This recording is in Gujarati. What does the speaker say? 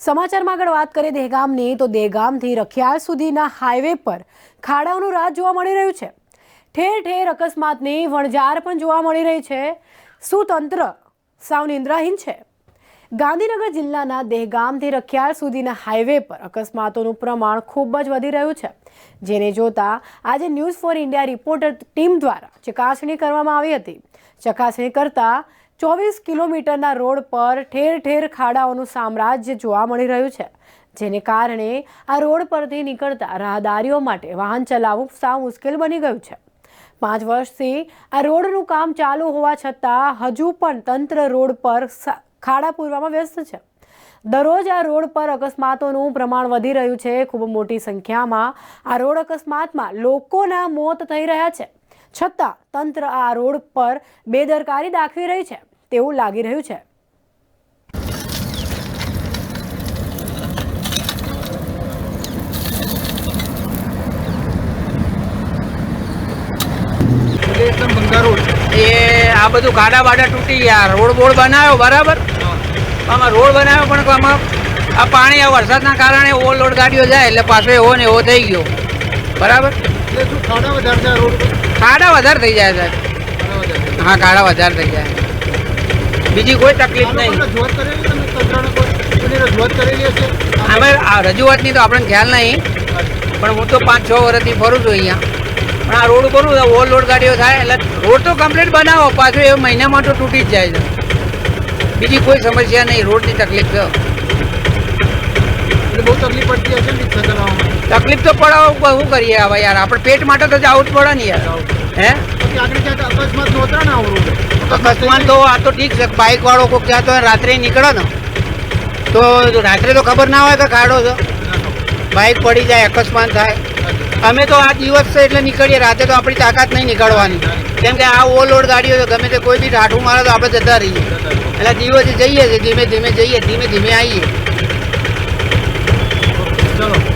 સમાચારમાં આગળ વાત કરીએ દહેગામની, તો દહેગામથી રખિયાલ સુધીના હાઈવે પર ખાડાઓનું રાજ જોવા મળી રહ્યું છે. ઠેર ઠેર અકસ્માતની વણઝાર પણ જોવા મળી રહી છે. શું તંત્ર સાવ નિંદ્રાહીન છે. ગાંધીનગર જિલ્લાના દહેગામથી રખિયાલ સુધીના હાઈવે પર અકસ્માતોનું પ્રમાણ ખૂબ જ વધી રહ્યું છે. જેને જોતા આજે news for India reporter team દ્વારા ચકાસણી કરવામાં આવી હતી. ચકાસણી કરતા ચોવીસ કિલોમીટરના રોડ પર ઠેર ઠેર ખાડાઓનું સામ્રાજ્ય જોવા મળી રહ્યું છે, જેને કારણે આ રોડ પરથી નીકળતા રાહદારીઓ માટે વાહન ચલાવવું સાવ મુશ્કેલ બની ગયું છે. પાંચ વર્ષથી આ રોડનું કામ ચાલુ હોવા છતાં હજુ પણ તંત્ર રોડ પર ખાડા પૂરવામાં વ્યસ્ત છે. દરરોજ આ રોડ પર અકસ્માતોનું પ્રમાણ વધી રહ્યું છે. ખૂબ મોટી સંખ્યામાં આ રોડ અકસ્માતમાં લોકોના મોત થઈ રહ્યા છે. છતાં તંત્ર આ રોડ પર બેદરકારી દાખવી રહી છે તેવું લાગી રહ્યું છે. એ આ બધું ગાડા બાડા તૂટી ગયા. રોડ બોડ બનાવ્યો બરાબર? આમાં રોડ બનાવ્યો પણ આમાં આ પાણી આ વરસાદના કારણે ઓવરલોડ ગાડીઓ જાય એટલે પાછો એવો ને એવો થઈ ગયો. બરાબર? શું વધારે થઈ જાય સાહેબ. હા ખાડા વધારે થઈ જાય. બીજી કોઈ તકલીફ નહીં. અમે આ રજૂઆતની તો આપણને ખ્યાલ નહીં. પણ હું તો પાંચ છ વર્ષથી ફરું છું અહીંયા. પણ આ રોડ ઉપર ઓવરલોડ ગાડીઓ થાય એટલે રોડ તો કમ્પ્લીટ બનાવો. પાછો એ મહિનામાં તો તૂટી જ જાય છે. બીજી કોઈ સમસ્યા નહીં. રોડની તકલીફ છે. એટલે બહુ તકલીફ પડતી હશે ને ચલાવવામાં? તકલીફ તો પડે શું કરીએ હવે યાર? આપણે પેટ માટે તો જવું જ પડે ને યાર. હે? અકસ્માત તો આ તો ઠીક છે બાઇક વાળો કોઈ ક્યાં તો રાત્રે નીકળે ને. તો રાત્રે તો ખબર ના હોય કે કાઢો છો. બાઇક પડી જાય અકસ્માત થાય. અમે તો આ દિવસ છે એટલે નીકળીએ. રાતે તો આપણી તાકાત નહીં નીકળવાની. કેમ કે આ ઓવરલોડ ગાડીઓ તો ગમે તે કોઈ બી ઠાઠું મારે તો આપણે જતા રહીએ. એટલે દિવસે જઈએ છીએ ધીમે ધીમે જઈએ ધીમે ધીમે આવીએ. ચલો.